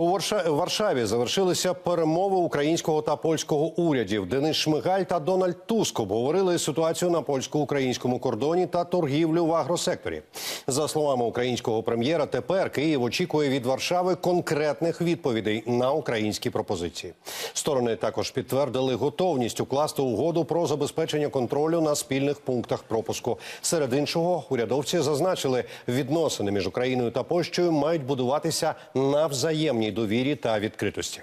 У Варша- Варшаві завершилися перемови українського та польського урядів. Денис Шмигаль та Дональд Туск обговорили ситуацію на польсько-українському кордоні та торгівлю в агросекторі. За словами українського прем'єра, тепер Київ очікує від Варшави конкретних відповідей на українські пропозиції. Сторони також підтвердили готовність укласти угоду про забезпечення контролю на спільних пунктах пропуску. Серед іншого, урядовці зазначили, відносини між Україною та Польщею мають будуватися на взаємній довірі та відкритості.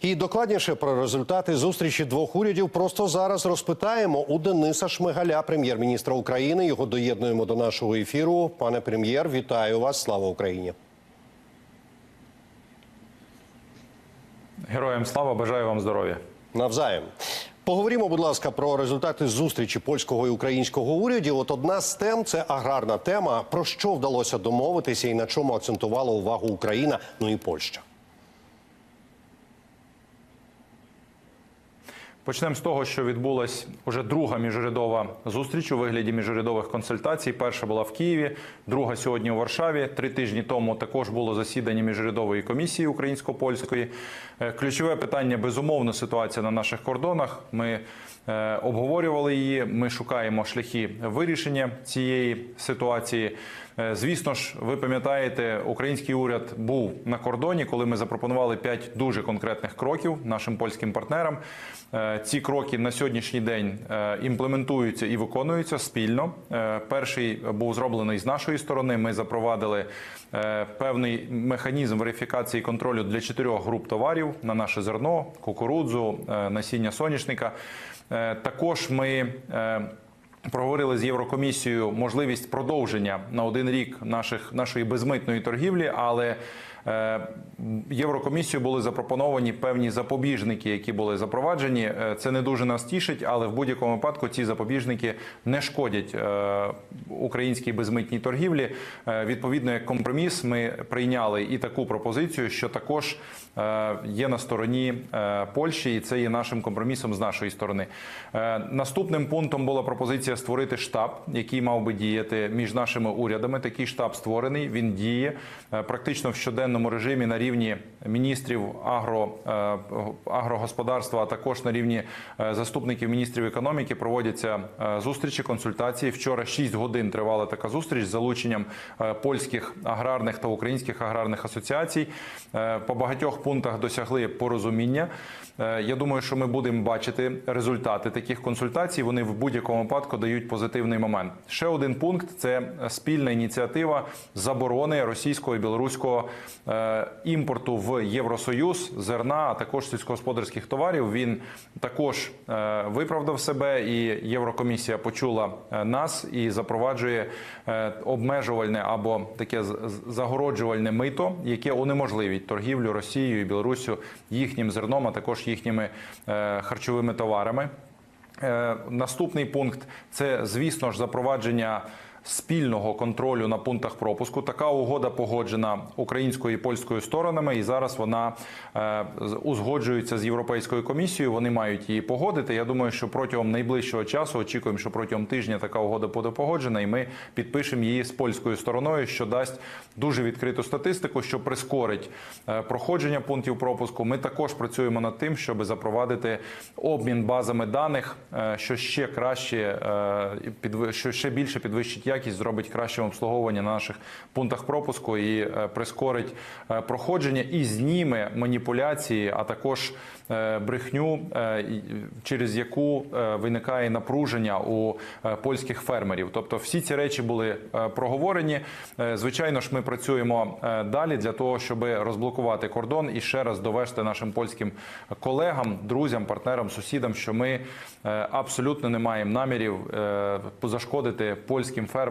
І докладніше про результати зустрічі двох урядів просто зараз розпитаємо у Дениса Шмигаля, прем'єр-міністра України. Його доєднуємо до нашого ефіру. Пане прем'єр, вітаю вас! Слава Україні! Героям слава, бажаю вам здоров'я. Навзаєм. Поговоримо, будь ласка, про результати зустрічі польського і українського урядів. От одна з тем це аграрна тема. Про що вдалося домовитися і на чому акцентувала увагу Україна, ну і Польща. Почнемо з того, що відбулась уже друга міжурядова зустріч у вигляді міжурядових консультацій. Перша була в Києві, друга сьогодні у Варшаві. Три тижні тому також було засідання міжурядової комісії українсько-польської. Е, Ключове питання безумовно ситуація на наших кордонах. Ми е, обговорювали її. Ми шукаємо шляхи вирішення цієї ситуації. Е, Звісно ж, ви пам'ятаєте, український уряд був на кордоні, коли ми запропонували п'ять дуже конкретних кроків нашим польським партнерам. Е, Ці кроки на сьогоднішній день е, імплементуються і виконуються спільно. Перший був зроблений з нашої сторони. Ми запровадили певний механізм верифікації контролю для чотирьох груп товарів на наше зерно, кукурудзу, насіння соняшника. Також ми Проговорили з Єврокомісією можливість продовження на один рік наших нашої безмитної торгівлі, але Єврокомісією були запропоновані певні запобіжники, які були запроваджені. Е, Це не дуже нас тішить, але в будь-якому випадку ці запобіжники не шкодять е, українській безмитній торгівлі. Е, Відповідно, як компроміс, ми прийняли і таку пропозицію, що також е, є на стороні е, Польщі, і це є нашим компромісом з нашої сторони. Е, Наступним пунктом була пропозиція створити штаб, який мав би діяти між нашими урядами. Такий штаб створений. Він діє е, практично в щоденному режимі на рівні міністрів агро, е, агрогосподарства, а також на рівні е, заступників міністрів економіки проводяться е, зустрічі, консультації. Вчора 6 годин тривала така зустріч з залученням польських аграрних та українських аграрних асоціацій. По багатьох пунктах досягли порозуміння. Я думаю, що ми будемо бачити результати таких консультацій. Вони в будь-якому випадку дають позитивний момент. Ще один пункт це спільна ініціатива заборони російського і білоруського імпорту в Євросоюз зерна, а також сільськогосподарських товарів. Він також е, виправдав себе, і Єврокомісія почула е, нас і запроваджує е, обмежувальне або таке загороджувальне мито, яке унеможливить торгівлю Росією і Білоруссю їхнім зерном, а також їхніми е, харчовими товарами. Е, Наступний пункт це, звісно ж, запровадження спільного контролю на пунктах пропуску. Така угода погоджена українською і польською сторонами, і зараз вона е, узгоджується з Європейською комісією. Вони мають її погодити. Я думаю, що протягом найближчого часу очікуємо, що протягом тижня така угода буде погоджена, і ми підпишемо її з польською стороною, що дасть дуже відкриту статистику, що прискорить е, проходження пунктів пропуску. Ми також працюємо над тим, щоб запровадити обмін базами даних, е, що ще краще що ще більше підвищить якість, зробить краще обслуговування на наших пунктах пропуску і е, прискорить е, проходження і зніме маніпуляції, а також е, брехню, через яку виникає напруження у польських фермерів. Тобто, всі ці речі були проговорені. Звичайно ж, ми працюємо далі для того, щоб розблокувати кордон і ще раз довести нашим польським колегам, друзям, партнерам, сусідам, що ми абсолютно не маємо намірів позашкодити польським фермерам.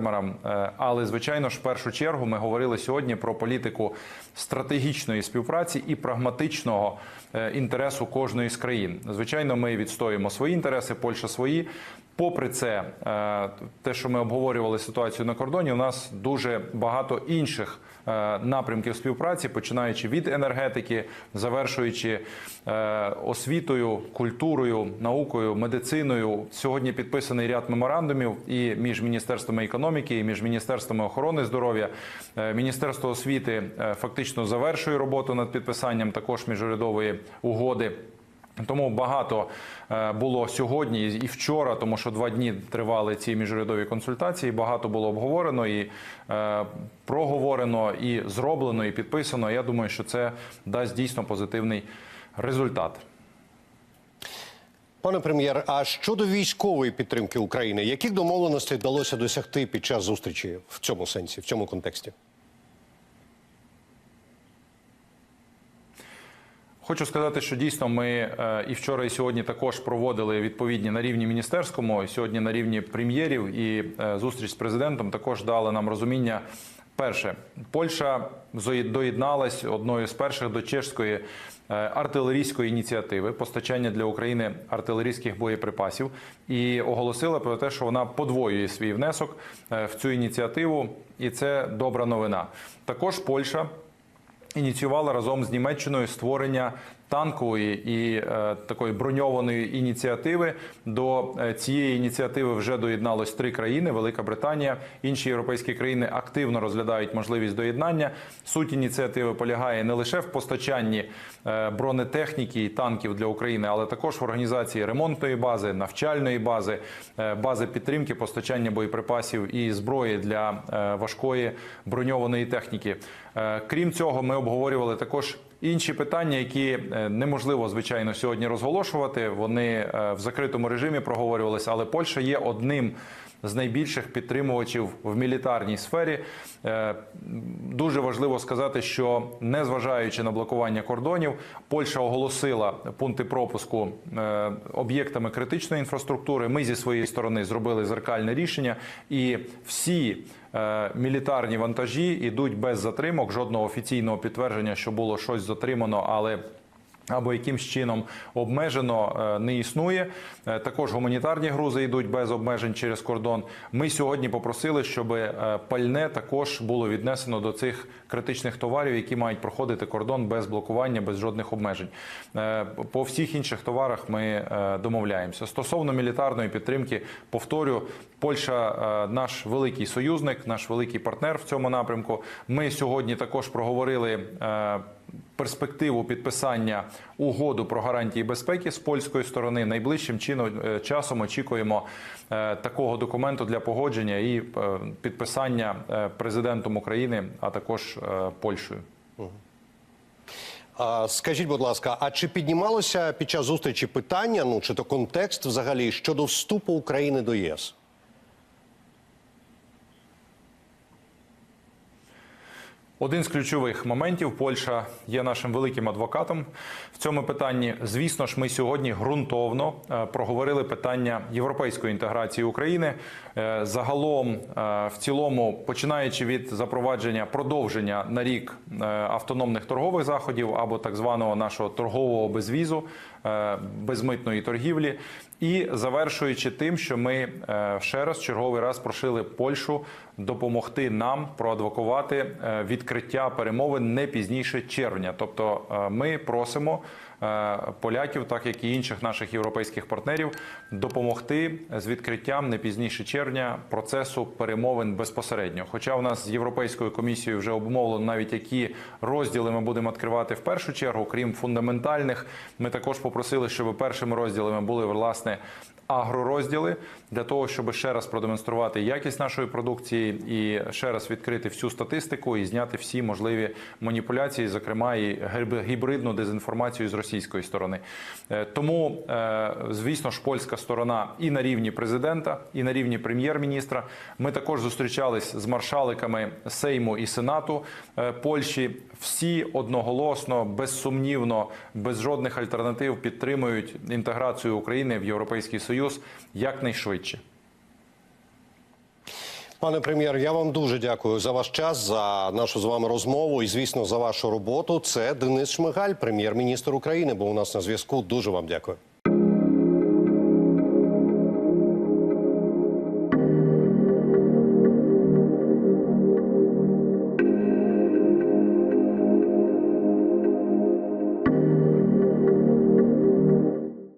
Е, Але звичайно ж, в першу чергу, ми говорили сьогодні про політику стратегічної співпраці і прагматичного е, інтересу кожної з країн. Звичайно, ми відстоюємо свої інтереси, Польща свої. Попри це, е, те, що ми обговорювали ситуацію на кордоні, у нас дуже багато інших е, напрямків співпраці, починаючи від енергетики, завершуючи е, освітою, культурою, наукою, медициною. Сьогодні підписаний ряд меморандумів і між міністерствами економіки, і між міністерствами охорони здоров'я. Міністерство освіти фактично завершує роботу над підписанням також міжурядової угоди. Тому багато е, було сьогодні і вчора, тому що два дні тривали ці міжурядові консультації. Багато було обговорено і е, проговорено, і зроблено, і підписано. Я думаю, що це дасть дійсно позитивний результат. Пане прем'єр, а щодо військової підтримки України, яких домовленостей вдалося досягти під час зустрічі в цьому сенсі, в цьому контексті? Хочу сказати, що дійсно ми е, і вчора, і сьогодні також проводили відповідні на рівні міністерському, і сьогодні на рівні прем'єрів і е, зустріч з президентом також дали нам розуміння. Перше, Польща доєдналась одною з перших до чешської е, артилерійської ініціативи постачання для України артилерійських боєприпасів і оголосила про те, що вона подвоює свій внесок в цю ініціативу, і це добра новина. Також Польща ініціювала разом з Німеччиною створення танкової і е, такої броньованої ініціативи. До е, цієї ініціативи вже доєдналось три країни: Велика Британія, інші європейські країни активно розглядають можливість доєднання. Суть ініціативи полягає не лише в постачанні е, бронетехніки і танків для України, але також в організації ремонтної бази, навчальної бази, бази підтримки, постачання боєприпасів і зброї для важкої броньованої техніки. Крім цього, ми обговорювали також інші питання, які е, неможливо звичайно сьогодні розголошувати. Вони е, в закритому режимі проговорювалися, але Польща є одним. З найбільших підтримувачів в мілітарній сфері Е, дуже важливо сказати, що незважаючи на блокування кордонів, Польща оголосила пункти пропуску е, об'єктами критичної інфраструктури. Ми зі своєї сторони зробили зеркальне рішення, і всі е, мілітарні вантажі йдуть без затримок. Жодного офіційного підтвердження, що було щось затримано, але або якимсь чином обмежено е, не існує. Е, Також гуманітарні грузи йдуть без обмежень через кордон. Ми сьогодні попросили, щоб е, пальне також було віднесено до цих критичних товарів, які мають проходити кордон без блокування, без жодних обмежень. По всіх інших товарах ми домовляємося. Стосовно мілітарної підтримки, повторю, Польща наш великий союзник, наш великий партнер в цьому напрямку. Ми сьогодні також проговорили. Перспективу підписання угоду про гарантії безпеки з польської сторони. Найближчим чином е, часом очікуємо е, такого документу для погодження і е, підписання президентом України, а також Польщею. Скажіть, будь ласка, а чи піднімалося під час зустрічі питання, ну чи то контекст взагалі щодо вступу України до ЄС? Один з ключових моментів Польща є нашим великим адвокатом в цьому питанні. Звісно ж, ми сьогодні ґрунтовно е, проговорили питання європейської інтеграції України. Е, Загалом, е, в цілому, починаючи від запровадження продовження на рік автономних торгових заходів або так званого нашого торгового безвізу, безмитної торгівлі, і завершуючи тим, що ми ще раз черговий раз просили Польщу допомогти нам проадвокувати е, відкриття перемовин не пізніше червня. Тобто, е, ми просимо е, поляків, так як і інших наших європейських партнерів, допомогти з відкриттям не пізніше червня процесу перемовин безпосередньо. Хоча у нас з європейською комісією вже обумовлено навіть які розділи ми будемо відкривати в першу чергу, крім фундаментальних, ми також попросили, щоб першими розділами були власне агророзділи для того, щоб ще раз продемонструвати якість нашої продукції і ще раз відкрити всю статистику і зняти всі можливі маніпуляції, зокрема і гіб- гібридну дезінформацію з російської сторони. Е, Тому, е, звісно ж, польська сторона і на рівні президента, і на рівні прем'єр-міністра. Ми також зустрічались з маршаликами Сейму і Сенату е, Польщі. Всі одноголосно, безсумнівно, без жодних альтернатив підтримують інтеграцію України в Європейський Союз якнайшвидше. Пане прем'єр, я вам дуже дякую за ваш час, за нашу з вами розмову і, звісно, за вашу роботу. Це Денис Шмигаль, прем'єр-міністр України. Був у нас на зв'язку. Дуже вам дякую.